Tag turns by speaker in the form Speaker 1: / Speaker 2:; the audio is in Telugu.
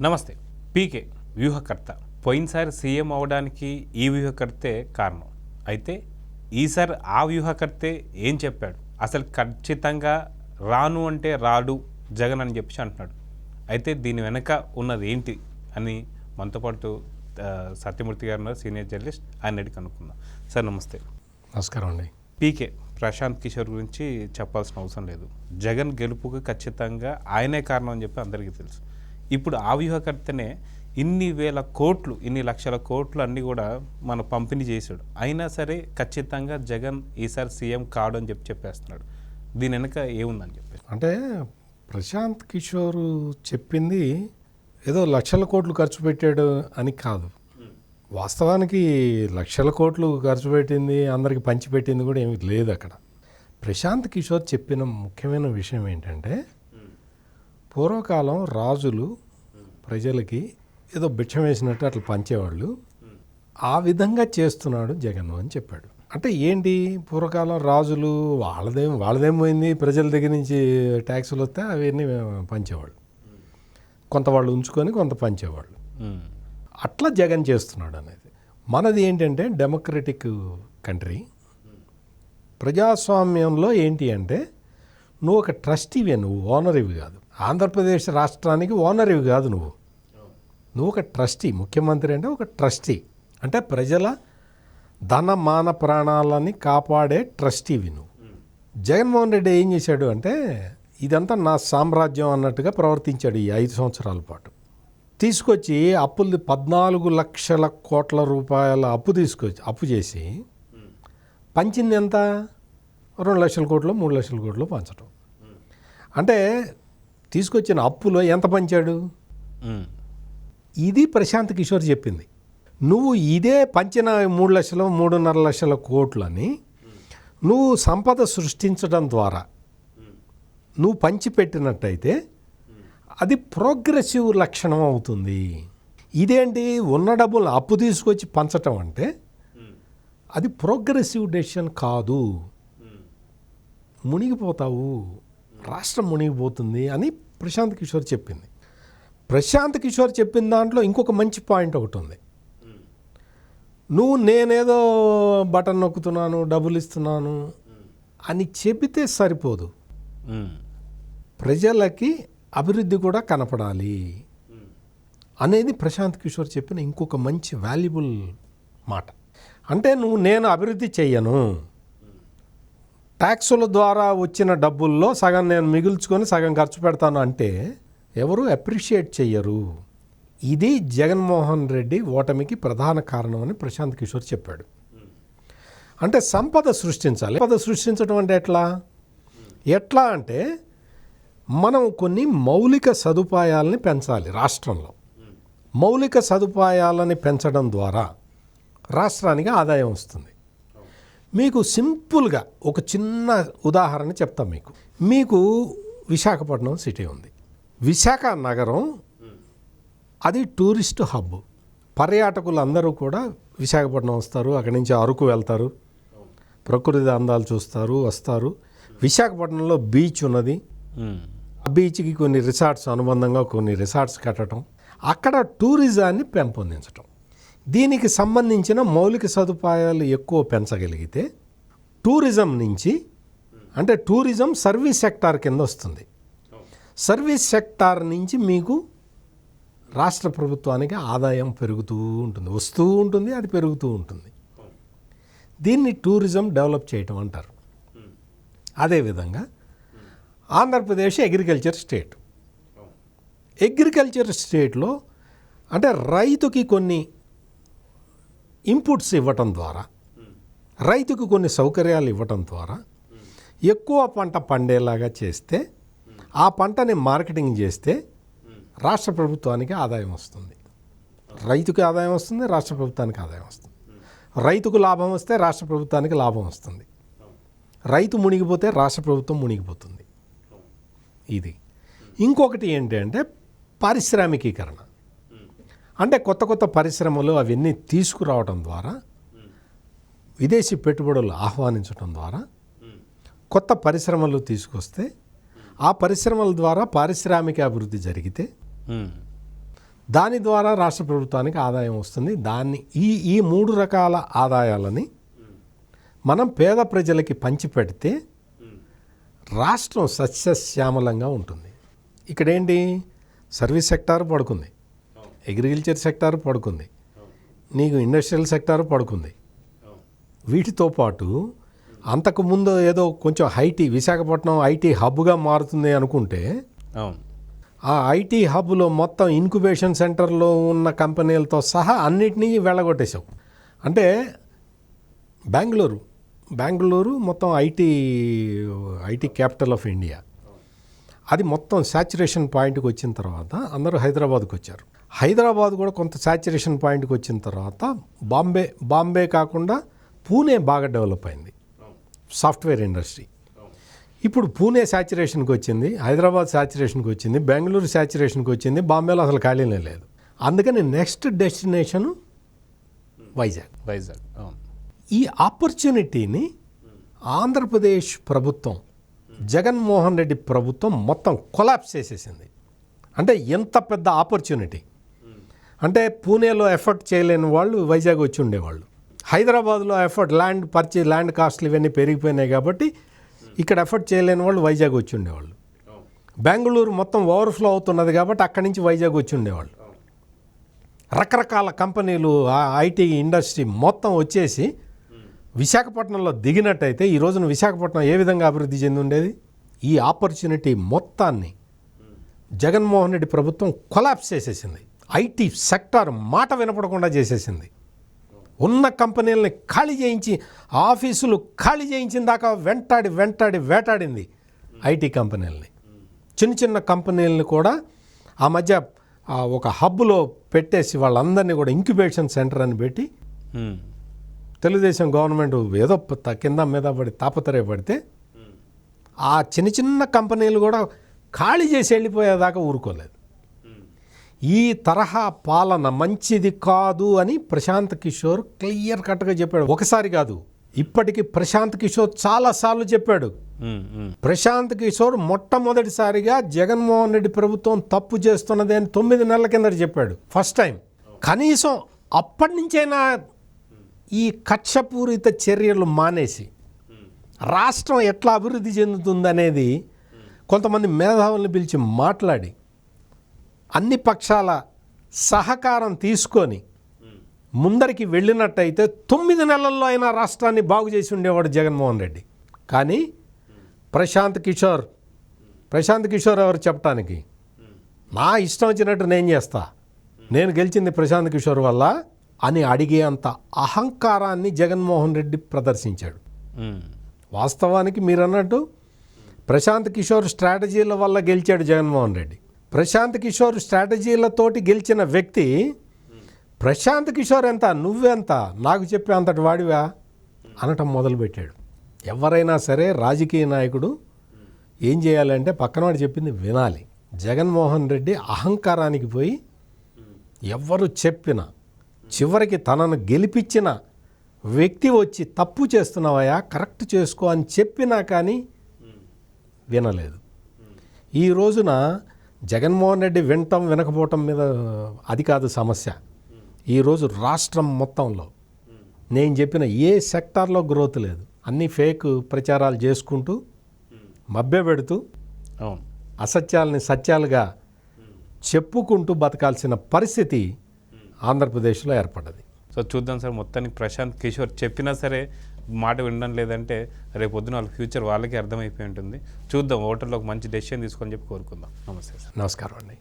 Speaker 1: నమస్తే పీకే వ్యూహకర్త. పోయినసారి సీఎం అవడానికి ఈ వ్యూహకర్తే కారణం. అయితే ఈసారి ఆ వ్యూహకర్తే ఏం చెప్పాడు? అసలు ఖచ్చితంగా రాను అంటే రాడు జగన్ అని చెప్పి అంటున్నాడు. అయితే దీని వెనక ఉన్నది ఏంటి అని మనతో పాటు సత్యమూర్తి గారు ఉన్నారు సీనియర్ జర్నలిస్ట్. ఆయన అడిగి కనుక్కుందాం. సార్ నమస్తే.
Speaker 2: నమస్కారం అండి.
Speaker 1: పీకే ప్రశాంత్ కిషోర్ గురించి చెప్పాల్సిన అవసరం లేదు. జగన్ గెలుపుకి ఖచ్చితంగా ఆయనే కారణం అని చెప్పి అందరికీ తెలుసు. ఇప్పుడు ఆ వ్యూహకర్తనే ఇన్ని వేల కోట్లు ఇన్ని లక్షల కోట్లు అన్నీ కూడా మన పంపిణీ చేశాడు. అయినా సరే ఖచ్చితంగా జగన్ ఈసారి సీఎం కాడు అని చెప్పి చెప్పేస్తున్నాడు. దీని వెనక ఏముందని చెప్పి
Speaker 2: అంటే ప్రశాంత్ కిషోర్ చెప్పింది ఏదో లక్షల కోట్లు ఖర్చు పెట్టాడు అని కాదు. వాస్తవానికి లక్షల కోట్లు ఖర్చు పెట్టింది అందరికి పంచిపెట్టింది కూడా ఏమీ లేదు అక్కడ. ప్రశాంత్ కిషోర్ చెప్పిన ముఖ్యమైన విషయం ఏంటంటే పూర్వకాలం రాజులు ప్రజలకి ఏదో భిక్షం వేసినట్టు అట్లా పంచేవాళ్ళు. ఆ విధంగా చేస్తున్నాడు జగన్ అని చెప్పాడు. అంటే ఏంటి పూర్వకాలం రాజులు వాళ్ళదేం వాళ్ళదేం పోయింది? ప్రజల దగ్గర నుంచి ట్యాక్సులు వస్తే అవన్నీ పంచేవాళ్ళు. కొంత వాళ్ళు ఉంచుకొని కొంత పంచేవాళ్ళు. అట్లా జగన్ చేస్తున్నాడు అనేది. మనది ఏంటంటే డెమోక్రటిక్ కంట్రీ. ప్రజాస్వామ్యంలో ఏంటి అంటే నువ్వు ఒక ట్రస్టీవే నువ్వు ఓనర్ ఇవి కాదు. ఆంధ్రప్రదేశ్ రాష్ట్రానికి ఓనర్ ఇవి కాదు నువ్వు. నువ్వు ఒక ట్రస్టీ ముఖ్యమంత్రి అంటే ఒక ట్రస్టీ. అంటే ప్రజల ధన మాన ప్రాణాలని కాపాడే ట్రస్టీవి నువ్వు. జగన్మోహన్ రెడ్డి ఏం చేశాడు అంటే ఇదంతా నా సామ్రాజ్యం అన్నట్టుగా ప్రవర్తించాడు ఈ ఐదు సంవత్సరాల పాటు. తీసుకొచ్చి అప్పులు పద్నాలుగు లక్షల కోట్ల రూపాయల అప్పు తీసుకొచ్చి అప్పు చేసి పంచింది ఎంత? రెండు లక్షల కోట్లు మూడు లక్షల కోట్లు పంచడం అంటే తీసుకొచ్చిన అప్పులో ఎంత పంచాడు? ఇది ప్రశాంత్ కిషోర్ చెప్పింది. నువ్వు ఇదే పంచిన మూడు లక్షలు మూడున్నర లక్షల కోట్లని నువ్వు సంపద సృష్టించడం ద్వారా నువ్వు పంచిపెట్టినట్టయితే అది ప్రోగ్రెసివ్ లక్షణం అవుతుంది. ఇదేంటి? ఉన్న డబ్బులు అప్పు తీసుకొచ్చి పంచటం అంటే అది ప్రోగ్రెసివ్ డెసిషన్ కాదు. మునిగిపోతావు. రాష్ట్రం మునిగిపోతుంది అని ప్రశాంత్ కిషోర్ చెప్పింది. ప్రశాంత్ కిషోర్ చెప్పిన దాంట్లో ఇంకొక మంచి పాయింట్ ఒకటి ఉంది. నువ్వు నేనేదో బటన్ నొక్కుతున్నాను డబ్బులు ఇస్తున్నాను అని చెబితే సరిపోదు. ప్రజలకి అభివృద్ధి కూడా కనపడాలి అనేది ప్రశాంత్ కిషోర్ చెప్పిన ఇంకొక మంచి వాల్యుబుల్ మాట. అంటే నువ్వు నేను అభివృద్ధి చెయ్యను. ట్యాక్సుల ద్వారా వచ్చిన డబ్బుల్లో సగం నేను మిగుల్చుకొని సగం ఖర్చు పెడతాను అంటే ఎవరు అప్రిషియేట్ చెయ్యరు? ఇది జగన్మోహన్ రెడ్డి ఓటమికి ప్రధాన కారణం అని ప్రశాంత్ కిషోర్ చెప్పాడు. అంటే సంపద సృష్టించాలి. సంపద సృష్టించడం అంటే ఎట్లా? ఎట్లా అంటే మనం కొన్ని మౌలిక సదుపాయాలని పెంచాలి రాష్ట్రంలో. మౌలిక సదుపాయాలని పెంచడం ద్వారా రాష్ట్రానికి ఆదాయం వస్తుంది. మీకు సింపుల్గా ఒక చిన్న ఉదాహరణ చెప్తాం మీకు. మీకు విశాఖపట్నం సిటీ ఉంది. విశాఖ నగరం అది టూరిస్ట్ హబ్. పర్యాటకులు అందరూ కూడా విశాఖపట్నం వస్తారు అక్కడి నుంచి అరకు వెళ్తారు. ప్రకృతి అందాలు చూస్తారు వస్తారు. విశాఖపట్నంలో బీచ్ ఉన్నది. ఆ బీచ్కి కొన్ని రిసార్ట్స్ అనుబంధంగా కొన్ని రిసార్ట్స్ కట్టడం. అక్కడ టూరిజాన్ని పెంపొందించడం దీనికి సంబంధించిన మౌలిక సదుపాయాలు ఎక్కువ పెంచగలిగితే టూరిజం నుంచి అంటే టూరిజం సర్వీస్ సెక్టార్ కింద వస్తుంది. సర్వీస్ సెక్టార్ నుంచి మీకు రాష్ట్ర ప్రభుత్వానికి ఆదాయం పెరుగుతూ ఉంటుంది. వస్తూ ఉంటుంది అది పెరుగుతూ ఉంటుంది. దీన్ని టూరిజం డెవలప్ చేయటం అంటారు. అదేవిధంగా ఆంధ్రప్రదేశ్ అగ్రికల్చర్ స్టేట్. అగ్రికల్చర్ స్టేట్లో అంటే రైతుకి కొన్ని ఇన్పుట్స్ ఇవ్వటం ద్వారా రైతుకు కొన్ని సౌకర్యాలు ఇవ్వటం ద్వారా ఎక్కువ పంట పండేలాగా చేస్తే ఆ పంటని మార్కెటింగ్ చేస్తే రాష్ట్ర ప్రభుత్వానికి ఆదాయం వస్తుంది. రైతుకు ఆదాయం వస్తుంది రాష్ట్ర ప్రభుత్వానికి ఆదాయం వస్తుంది. రైతుకు లాభం వస్తే రాష్ట్ర ప్రభుత్వానికి లాభం వస్తుంది. రైతు మునిగిపోతే రాష్ట్ర ప్రభుత్వం మునిగిపోతుంది. ఇది. ఇంకొకటి ఏంటి అంటే పారిశ్రామికీకరణ. అంటే కొత్త కొత్త పరిశ్రమలు అవన్నీ తీసుకురావడం ద్వారా విదేశీ పెట్టుబడులు ఆహ్వానించడం ద్వారా కొత్త పరిశ్రమలు తీసుకొస్తే ఆ పరిశ్రమల ద్వారా పారిశ్రామిక అభివృద్ధి జరిగితే దాని ద్వారా రాష్ట్ర ప్రభుత్వానికి ఆదాయం వస్తుంది. దాన్ని ఈ ఈ మూడు రకాల ఆదాయాలని మనం పేద ప్రజలకి పంచిపెడితే రాష్ట్రం సస్యశ్యామలంగా ఉంటుంది. ఇక్కడేంటి? సర్వీస్ సెక్టార్ పడుకుంది. అగ్రికల్చర్ సెక్టార్ పడుకుంది. నీకు ఇండస్ట్రియల్ సెక్టార్ పడుకుంది. వీటితో పాటు అంతకుముందు ఏదో కొంచెం ఐటీ విశాఖపట్నం ఐటీ హబ్గా మారుతుంది అనుకుంటే ఆ ఐటీ హబ్లో మొత్తం ఇంక్యుబేషన్ సెంటర్లో ఉన్న కంపెనీలతో సహా అన్నిటినీ వెళ్ళగొట్టేశాం అంటే బెంగళూరు బెంగళూరు మొత్తం IT IT capital of India. అది మొత్తం శాచురేషన్ పాయింట్కి వచ్చిన తర్వాత అందరూ హైదరాబాద్కి వచ్చారు. హైదరాబాద్ కూడా కొంత శాచురేషన్ పాయింట్కి వచ్చిన తర్వాత బాంబే బాంబే కాకుండా పూణే బాగా డెవలప్ అయింది. సాఫ్ట్వేర్ ఇండస్ట్రీ ఇప్పుడు పూణే శాచురేషన్కి వచ్చింది హైదరాబాద్ శాచురేషన్కి వచ్చింది బెంగళూరు శాచురేషన్కి వచ్చింది బాంబేలో అసలు ఖాళీనే లేదు. అందుకని నెక్స్ట్ డెస్టినేషన్ వైజాగ్.
Speaker 1: వైజాగ్
Speaker 2: ఈ ఆపర్చునిటీని ఆంధ్రప్రదేశ్ ప్రభుత్వం జగన్మోహన్ రెడ్డి ప్రభుత్వం మొత్తం కొలాప్స్ చేసేసింది. అంటే ఎంత పెద్ద ఆపర్చునిటీ అంటే పూణేలో ఎఫర్ట్ చేయలేని వాళ్ళు వైజాగ్ వచ్చి ఉండేవాళ్ళు. హైదరాబాద్లో ఎఫర్ట్ ల్యాండ్ పర్చే ల్యాండ్ కాస్ట్లు ఇవన్నీ పెరిగిపోయినాయి కాబట్టి ఇక్కడ ఎఫర్ట్ చేయలేని వాళ్ళు వైజాగ్ వచ్చి ఉండేవాళ్ళు. బెంగళూరు మొత్తం ఓవర్ఫ్లో అవుతున్నది కాబట్టి అక్కడి నుంచి వైజాగ్ వచ్చి ఉండేవాళ్ళు. రకరకాల కంపెనీలు ఆ ఐటీ ఇండస్ట్రీ మొత్తం వచ్చేసి విశాఖపట్నంలో దిగినట్టయితే ఈ రోజున విశాఖపట్నం ఏ విధంగా అభివృద్ధి చెంది ఉండేది ఈ ఆపర్చునిటీ మొత్తాన్ని జగన్మోహన్ రెడ్డి ప్రభుత్వం కొలాప్స్ చేసేసింది. ఐటీ సెక్టార్ మాట వినపడకుండా చేసేసింది. ఉన్న కంపెనీలని ఖాళీ చేయించి ఆఫీసులు ఖాళీ చేయించిన దాకా వెంటాడి వెంటాడి వేటాడింది ఐటీ కంపెనీలని. చిన్న చిన్న కంపెనీలని కూడా ఆ మధ్య ఒక హబ్లో పెట్టేసి వాళ్ళందరినీ కూడా ఇంక్యుబేషన్ సెంటర్ అని పెట్టి. తెలుగుదేశం గవర్నమెంట్ ఏదో కింద మీద పడి తాపత్రయపడితే ఆ చిన్న చిన్న కంపెనీలు కూడా ఖాళీ చేసి వెళ్ళిపోయేదాకా ఊరుకోలేదు. ఈ తరహా పాలన మంచిది కాదు అని ప్రశాంత్ కిషోర్ క్లియర్ కట్గా చెప్పాడు. ఒకసారి కాదు ఇప్పటికి ప్రశాంత్ కిషోర్ చాలాసార్లు చెప్పాడు. ప్రశాంత్ కిషోర్ మొట్టమొదటిసారిగా జగన్మోహన్ రెడ్డి ప్రభుత్వం తప్పు చేస్తున్నది అని తొమ్మిది నెలల కిందట చెప్పాడు. First time. కనీసం అప్పటి నుంచైనా ఈ కక్షపూరిత చర్యలు మానేసి రాష్ట్రం ఎట్లా అభివృద్ధి చెందుతుందనేది కొంతమంది మేధావుల్ని పిలిచి మాట్లాడి అన్ని పక్షాల సహకారం తీసుకొని ముందరికి వెళ్ళినట్టయితే తొమ్మిది నెలల్లో అయినా రాష్ట్రాన్ని బాగు చేసి ఉండేవాడు జగన్మోహన్ రెడ్డి. కానీ ప్రశాంత్ కిషోర్ ప్రశాంత్ కిషోర్ ఎవరు చెప్పటానికి? నా ఇష్టం వచ్చినట్టు నేను చేస్తా. నేను గెలిచింది ప్రశాంత్ కిషోర్ వల్ల అని అడిగే అంత అహంకారాన్ని జగన్మోహన్ రెడ్డి ప్రదర్శించాడు. వాస్తవానికి మీరు అన్నట్టు ప్రశాంత్ కిషోర్ స్ట్రాటజీల వల్ల గెలిచాడు జగన్మోహన్ రెడ్డి. ప్రశాంత్ కిషోర్ స్ట్రాటజీలతోటి గెలిచిన వ్యక్తి ప్రశాంత్ కిషోర్ ఎంత? నువ్వెంత? నాకు చెప్పే అంతటి వాడివా? అనటం మొదలుపెట్టాడు. ఎవరైనా సరే రాజకీయ నాయకుడు ఏం చేయాలంటే పక్కనవాడు చెప్పింది వినాలి. జగన్మోహన్ రెడ్డి అహంకారానికి పోయి ఎవ్వరు చెప్పినా చివరికి తనను గెలిపించిన వ్యక్తి వచ్చి తప్పు చేస్తున్నావయ్యా కరెక్ట్ చేసుకో అని చెప్పినా కానీ వినలేదు. ఈ రోజున జగన్మోహన్ రెడ్డి వినటం వినకపోవటం మీద అది కాదు సమస్య. ఈరోజు రాష్ట్రం మొత్తంలో నేను చెప్పిన ఏ సెక్టార్లో గ్రోత్ లేదు. అన్ని ఫేక్ ప్రచారాలు చేసుకుంటూ మభ్య పెడుతూ
Speaker 1: అవును.
Speaker 2: అసత్యాలని సత్యాలుగా చెప్పుకుంటూ బతకాల్సిన పరిస్థితి ఆంధ్రప్రదేశ్లో ఏర్పడ్డది.
Speaker 1: సో చూద్దాం సార్ మొత్తానికి ప్రశాంత్ కిషోర్ చెప్పినా సరే మాట వినడం లేదంటే రేపు పొద్దున వాళ్ళ ఫ్యూచర్ వాళ్ళకి అర్థమైపోయి ఉంటుంది. చూద్దాం ఓటర్లో ఒక మంచి డెసిషన్ తీసుకొని చెప్పి కోరుకుందాం. నమస్తే సార్.
Speaker 2: నమస్కారం అండి.